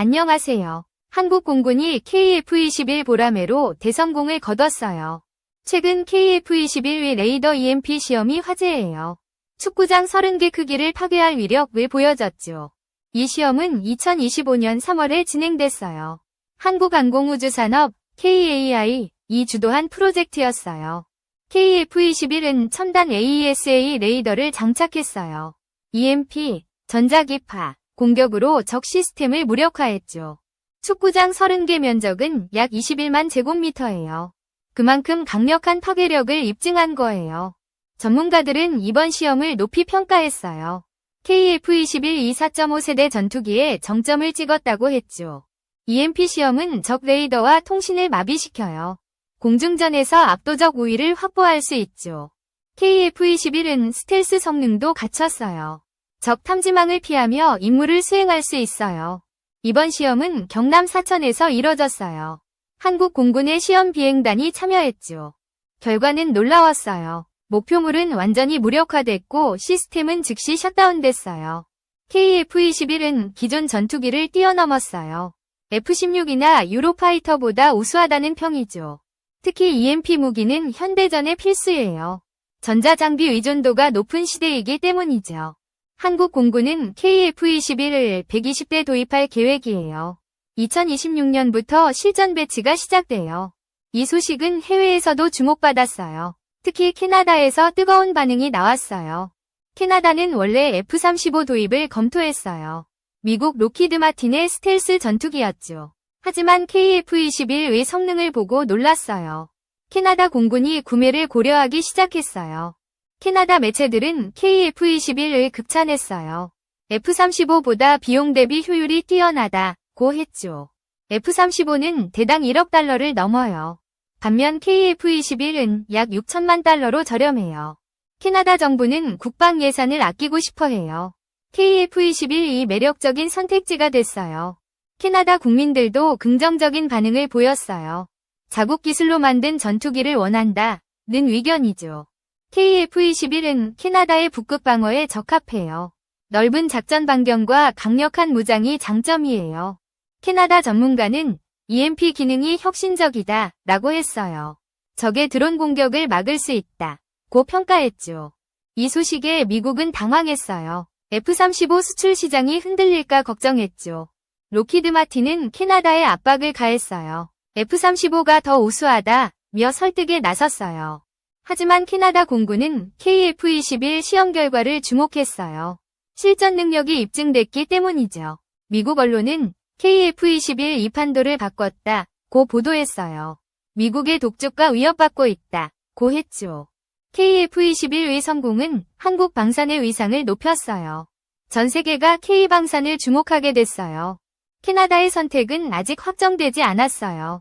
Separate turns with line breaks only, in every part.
안녕하세요. 한국 공군이 KF-21 보라매로 대성공을 거뒀어요. 최근 KF-21의 레이더 EMP 시험이 화제예요. 축구장 30개 크기를 파괴할 위력을 보여줬죠. 이 시험은 2025년 3월에 진행됐어요. 한국항공우주산업 KAI 이 주도한 프로젝트였어요. KF-21은 첨단 AESA 레이더를 장착했어요. EMP, 전자기파, 공격으로 적 시스템을 무력화했죠. 축구장 30개 면적은 약 21만 제곱미터예요. 그만큼 강력한 파괴력을 입증한 거예요. 전문가들은 이번 시험을 높이 평가했어요. KF-21 2.4.5 세대 전투기에 정점을 찍었다고 했죠. EMP 시험은 적 레이더와 통신을 마비시켜요. 공중전에서 압도적 우위를 확보할 수 있죠. KF-21은 스텔스 성능도 갖췄어요. 적 탐지망을 피하며 임무를 수행할 수 있어요. 이번 시험은 경남 사천에서 이뤄졌어요. 한국 공군의 시험 비행단이 참여했죠. 결과는 놀라웠어요. 목표물은 완전히 무력화됐고 시스템은 즉시 셧다운됐어요. KF-21은 기존 전투기를 뛰어넘었어요. F-16이나 유로파이터보다 우수하다는 평이죠. 특히 EMP 무기는 현대전의 필수예요. 전자장비 의존도가 높은 시대이기 때문이죠. 한국 공군은 KF-21을 120대 도입할 계획이에요. 2026년부터 실전 배치가 시작돼요. 이 소식은 해외에서도 주목받았어요. 특히 캐나다에서 뜨거운 반응이 나왔어요. 캐나다는 원래 F-35 도입을 검토했어요. 미국 로키드 마틴의 스텔스 전투기였죠. 하지만 KF-21의 성능을 보고 놀랐어요. 캐나다 공군이 구매를 고려하기 시작했어요. 캐나다 매체들은 KF-21을 극찬했어요. F-35보다 비용 대비 효율이 뛰어나다 고 했죠. F-35는 대당 1억 달러를 넘어요. 반면 KF-21은 약 6천만 달러로 저렴해요. 캐나다 정부는 국방 예산을 아끼고 싶어 해요. KF-21이 매력적인 선택지가 됐어요. 캐나다 국민들도 긍정적인 반응을 보였어요. 자국 기술로 만든 전투기를 원한다 는 의견이죠. KF-21은 캐나다의 북극 방어에 적합해요. 넓은 작전 반경과 강력한 무장이 장점이에요. 캐나다 전문가는 EMP 기능이 혁신적이다 라고 했어요. 적의 드론 공격을 막을 수 있다 고 평가했죠. 이 소식에 미국은 당황했어요. F-35 수출 시장이 흔들릴까 걱정했죠. 로키드 마틴은 캐나다에 압박을 가했어요. F-35가 더 우수하다 며 설득에 나섰어요. 하지만 캐나다 공군은 KF-21 시험 결과를 주목했어요. 실전 능력이 입증됐기 때문이죠. 미국 언론은 KF-21 이판도를 바꿨다 고 보도했어요. 미국의 독주가 위협받고 있다 고 했죠. KF-21의 성공은 한국 방산의 위상을 높였어요. 전 세계가 K방산을 주목하게 됐어요. 캐나다의 선택은 아직 확정되지 않았어요.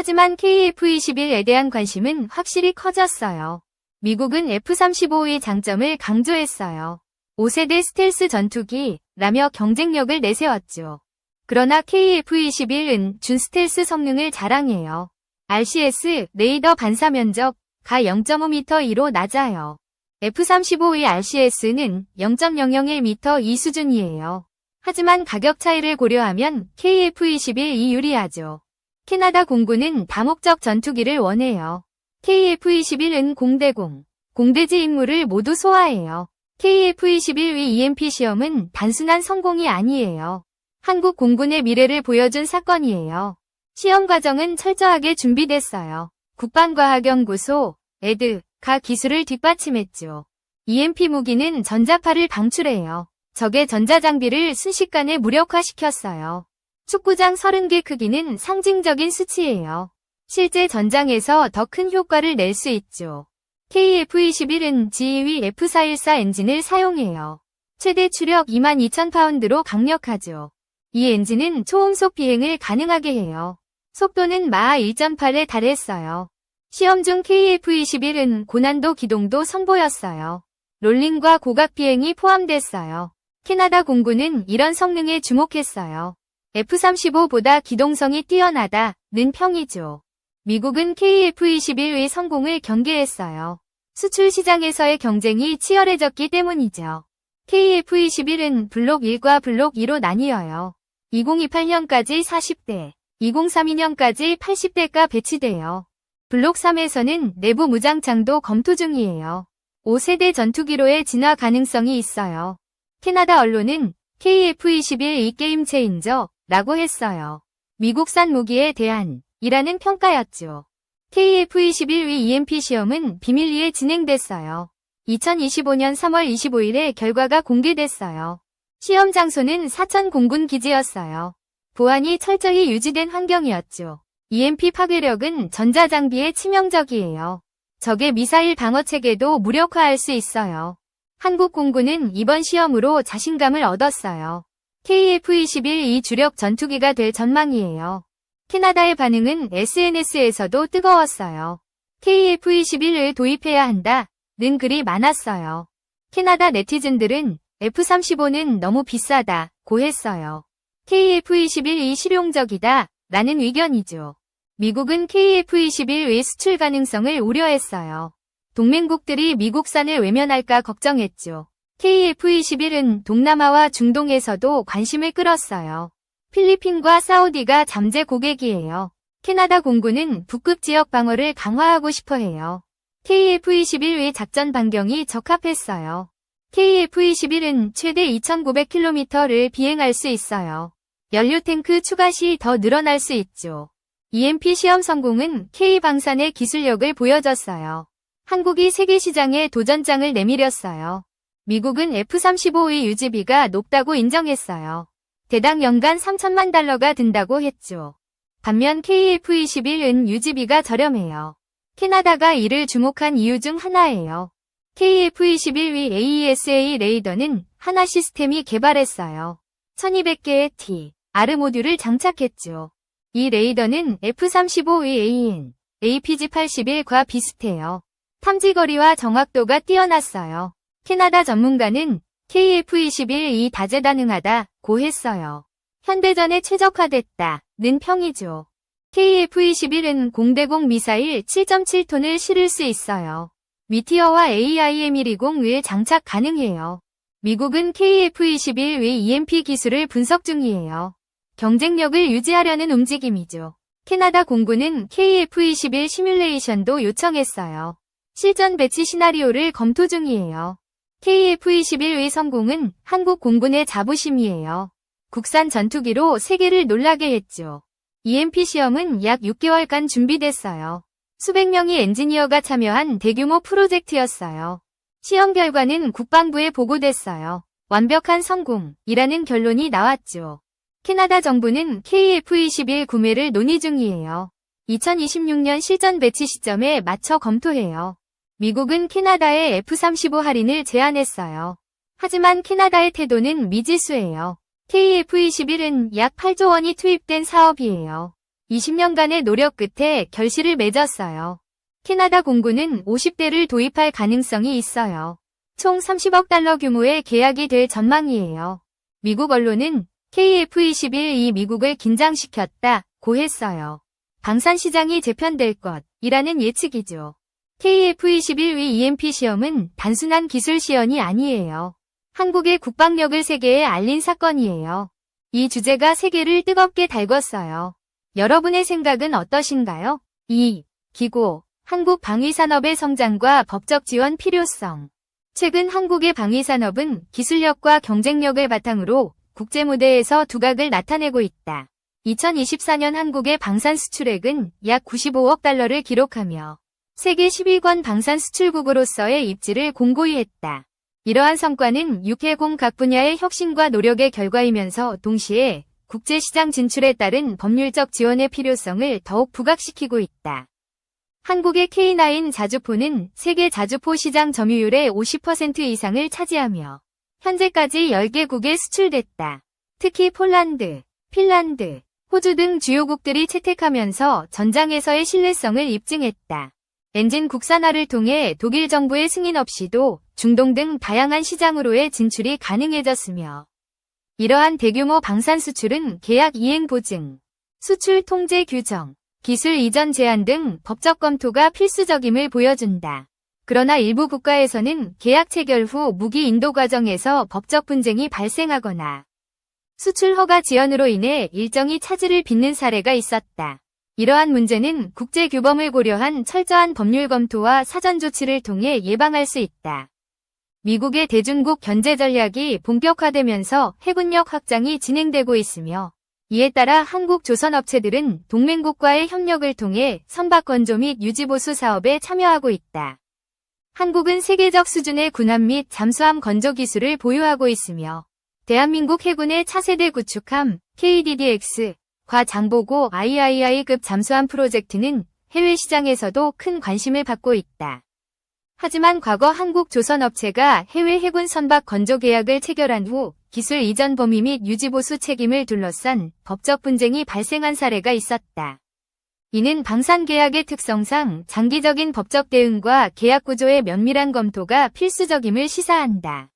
하지만 KF-21에 대한 관심은 확실히 커졌어요. 미국은 F-35의 장점을 강조했어요. 5세대 스텔스 전투기 라며 경쟁력을 내세웠죠. 그러나 KF-21은 준 스텔스 성능을 자랑해요. RCS 레이더 반사 면적 가 0.5m 이로 낮아요. F-35의 RCS는 0.001m 이 수준이에요. 하지만 가격 차이를 고려하면 KF-21이 유리하죠. 캐나다 공군은 다목적 전투기를 원해요. KF-21은 공대공, 공대지 임무를 모두 소화해요. KF-21의 EMP 시험은 단순한 성공이 아니에요. 한국 공군의 미래를 보여준 사건이에요. 시험 과정은 철저하게 준비됐어요. 국방과학연구소, 에드 가 기술을 뒷받침했죠. EMP 무기는 전자파를 방출해요. 적의 전자장비를 순식간에 무력화시켰어요. 축구장 30개 크기는 상징적인 수치예요. 실제 전장에서 더 큰 효과를 낼 수 있죠. KF-21은 G2 F414 엔진을 사용해요. 최대 추력 22,000파운드로 강력하죠. 이 엔진은 초음속 비행을 가능하게 해요. 속도는 마하 1.8에 달했어요. 시험 중 KF-21은 고난도 기동도 선보였어요. 롤링과 고각 비행이 포함됐어요. 캐나다 공군은 이런 성능에 주목했어요. F-35보다 기동성이 뛰어나다는 평이죠. 미국은 KF-21의 성공을 경계했어요. 수출 시장에서의 경쟁이 치열해졌기 때문이죠. KF-21은 블록 1과 블록 2로 나뉘어요. 2028년까지 40대, 2032년까지 80대가 배치돼요. 블록 3에서는 내부 무장창도 검토 중이에요. 5세대 전투기로의 진화 가능성이 있어요. 캐나다 언론은 KF-21 이 게임 체인저 라고 했어요. 미국산 무기에 대한 이라는 평가였죠. KF-21 위 EMP 시험은 비밀리에 진행됐어요. 2025년 3월 25일에 결과가 공개됐어요. 시험 장소는 사천 공군 기지였어요. 보안이 철저히 유지된 환경이었죠. EMP 파괴력은 전자장비에 치명적이에요. 적의 미사일 방어 체계도 무력화할 수 있어요. 한국 공군은 이번 시험으로 자신감을 얻었어요. KF-21 이 주력 전투기가 될 전망이에요. 캐나다의 반응은 SNS에서도 뜨거웠어요. KF-21을 도입해야 한다. 는 글이 많았어요. 캐나다 네티즌들은 F-35는 너무 비싸다. 고 했어요. KF-21이 실용적이다. 라는 의견이죠. 미국은 KF-21의 수출 가능성을 우려했어요. 동맹국들이 미국산을 외면할까 걱정했죠. KF-21은 동남아와 중동에서도 관심을 끌었어요. 필리핀과 사우디가 잠재 고객이에요. 캐나다 공군은 북극 지역 방어를 강화하고 싶어 해요. KF-21의 작전 반경이 적합했어요. KF-21은 최대 2,900km를 비행할 수 있어요. 연료 탱크 추가 시 더 늘어날 수 있죠. EMP 시험 성공은 K방산의 기술력을 보여줬어요. 한국이 세계 시장에 도전장을 내밀었어요. 미국은 F-35의 유지비가 높다고 인정했어요. 대당 연간 3천만 달러가 든다고 했죠. 반면 KF-21은 유지비가 저렴해요. 캐나다가 이를 주목한 이유 중 하나예요. KF-21위 AESA 레이더는 하나 시스템이 개발했어요. 1200개의 T, R 모듈을 장착했죠. 이 레이더는 F-35의 AN, APG-81과 비슷해요. 탐지거리와 정확도가 뛰어났어요. 캐나다 전문가는 KF-21이 다재다능하다 고 했어요. 현대전에 최적화됐다 는 평이죠. KF-21은 공대공 미사일 7.7톤을 실을 수 있어요. 미티어와 AIM-120을 장착 가능해요. 미국은 KF-21의 EMP 기술을 분석 중이에요. 경쟁력을 유지하려는 움직임이죠. 캐나다 공군은 KF-21 시뮬레이션도 요청했어요. 실전 배치 시나리오를 검토 중이에요. KF-21의 성공은 한국 공군의 자부심이에요. 국산 전투기로 세계를 놀라게 했죠. EMP 시험은 약 6개월간 준비됐어요. 수백 명의 엔지니어가 참여한 대규모 프로젝트였어요. 시험 결과는 국방부에 보고됐어요. 완벽한 성공이라는 결론이 나왔죠. 캐나다 정부는 KF-21 구매를 논의 중이에요. 2026년 실전 배치 시점에 맞춰 검토해요. 미국은 캐나다에 F-35 할인을 제안했어요. 하지만 캐나다의 태도는 미지수예요. KF-21은 약 8조 원이 투입된 사업이에요. 20년간의 노력 끝에 결실을 맺었어요. 캐나다 공군은 50대를 도입할 가능성이 있어요. 총 30억 달러 규모의 계약이 될 전망이에요. 미국 언론은 KF-21이 미국을 긴장시켰다, 고 했어요. 방산 시장이 재편될 것이라는 예측이죠. KF-21위 EMP 시험은 단순한 기술 시연이 아니에요. 한국의 국방력을 세계에 알린 사건이에요. 이 주제가 세계를 뜨겁게 달궜어요. 여러분의 생각은 어떠신가요? 2. 기고, 한국 방위산업의 성장과 법적 지원 필요성. 최근 한국의 방위산업은 기술력과 경쟁력을 바탕으로 국제 무대에서 두각을 나타내고 있다. 2024년 한국의 방산 수출액은 약 95억 달러를 기록하며 세계 10위권 방산 수출국으로서의 입지를 공고히 했다. 이러한 성과는 육해공 각 분야의 혁신과 노력의 결과이면서 동시에 국제시장 진출에 따른 법률적 지원의 필요성을 더욱 부각시키고 있다. 한국의 K9 자주포는 세계 자주포 시장 점유율의 50% 이상을 차지하며 현재까지 10개국에 수출됐다. 특히 폴란드, 핀란드, 호주 등 주요국들이 채택하면서 전장에서의 신뢰성을 입증했다. 엔진 국산화를 통해 독일 정부의 승인 없이도 중동 등 다양한 시장으로의 진출이 가능해졌으며 이러한 대규모 방산 수출은 계약 이행 보증, 수출 통제 규정, 기술 이전 제한 등 법적 검토가 필수적임을 보여준다. 그러나 일부 국가에서는 계약 체결 후 무기 인도 과정에서 법적 분쟁이 발생하거나 수출 허가 지연으로 인해 일정이 차질을 빚는 사례가 있었다. 이러한 문제는 국제 규범을 고려한 철저한 법률 검토와 사전 조치를 통해 예방할 수 있다. 미국의 대중국 견제 전략이 본격화되면서 해군력 확장이 진행되고 있으며 이에 따라 한국 조선 업체들은 동맹국과의 협력을 통해 선박 건조 및 유지보수 사업에 참여하고 있다. 한국은 세계적 수준의 군함 및 잠수함 건조 기술을 보유하고 있으며 대한민국 해군의 차세대 구축함 KDDX, 과 장보고 III급 잠수함 프로젝트는 해외 시장에서도 큰 관심을 받고 있다. 하지만 과거 한국 조선업체가 해외 해군 선박 건조 계약을 체결한 후 기술 이전 범위 및 유지보수 책임을 둘러싼 법적 분쟁이 발생한 사례가 있었다. 이는 방산 계약의 특성상 장기적인 법적 대응과 계약 구조의 면밀한 검토가 필수적임을 시사한다.